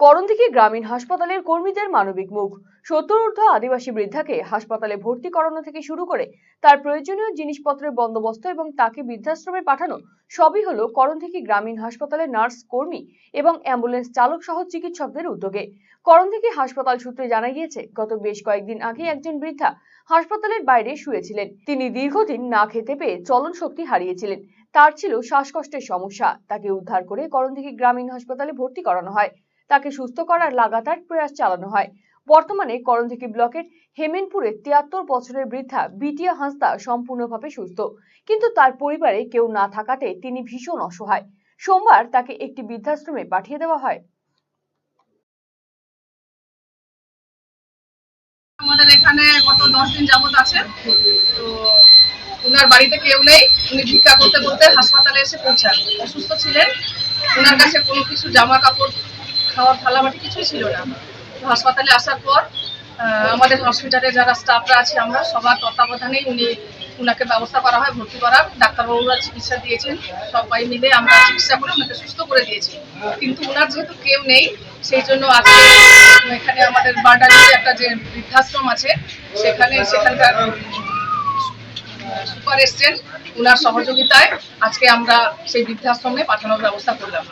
করণদিঘি গ্রামীণ হাসপাতালের কর্মীদের মানবিক মুখ। সত্তর ঊর্ধ্ব আদিবাসী বৃদ্ধাকে হাসপাতালে ভর্তি করানো থেকে শুরু করে তার প্রয়োজনীয় জিনিসপত্রের বন্দোবস্ত এবং তাকে বৃদ্ধাশ্রমে পাঠানো সবই হলো করণদিঘি গ্রামীণ হাসপাতালের নার্স, কর্মী এবং অ্যাম্বুলেন্স চালক সহ চিকিৎসকদের উদ্যোগে। করণদিঘি হাসপাতাল সূত্রে জানা গিয়েছে, গত বেশ কয়েকদিন আগে একজন বৃদ্ধা হাসপাতালের বাইরে শুয়েছিলেন। তিনি দীর্ঘদিন না খেতে পেয়ে চলন শক্তি হারিয়েছিলেন। তার ছিল শ্বাসকষ্টের সমস্যা। তাকে উদ্ধার করে করণদিঘি গ্রামীণ হাসপাতালে ভর্তি করানো হয়। তাকে সুস্থ করার লাগাতার প্রয়াস চালানো হয়। বর্তমানে করণদিঘি ব্লকের হেমেনপুরে তিয়াত্তর বছরের বৃদ্ধা বিটিয়া হাঁসদা সম্পূর্ণভাবে সুস্থ। কিন্তু তার পরিবারে কেউ না থাকাতে তিনি ভীষণ অসহায়। সোমবার তাকে একটি বৃদ্ধাশ্রমে পাঠিয়ে দেওয়া হয়। আমাদের এখানে গত দশ দিন যাবত আছে। তো ওনার বাড়িতে কেউ নেই। উনি ভিক্ষা করতে করতে হাসপাতালে এসে পৌঁছান। অসুস্থ ছিলেন। ওনার কাছে কোনো কিছু জামা কাপড় খাওয়ার থালা থালাবাটি কিছুই ছিল না। হাসপাতালে আসার পর আমাদের হসপিটালে যারা স্টাফরা আছে, আমরা সবার তত্ত্বাবধানেই উনি ওনাকে ব্যবস্থা করা হয়, ভর্তি করার। ডাক্তারবাবুরা চিকিৎসা দিয়েছেন, সবাই মিলে আমরা চিকিৎসা করে ওনাকে সুস্থ করে দিয়েছি। কিন্তু ওনার যেহেতু কেউ নেই, সেই জন্য আজকে এখানে আমাদের বার্ডারিতে একটা যে বৃদ্ধাশ্রম আছে, সেখানে সেখানকার সুপার এসছেন ওনার সহযোগিতায় আজকে আমরা সেই বৃদ্ধাশ্রমে পাঠানোর ব্যবস্থা করলাম।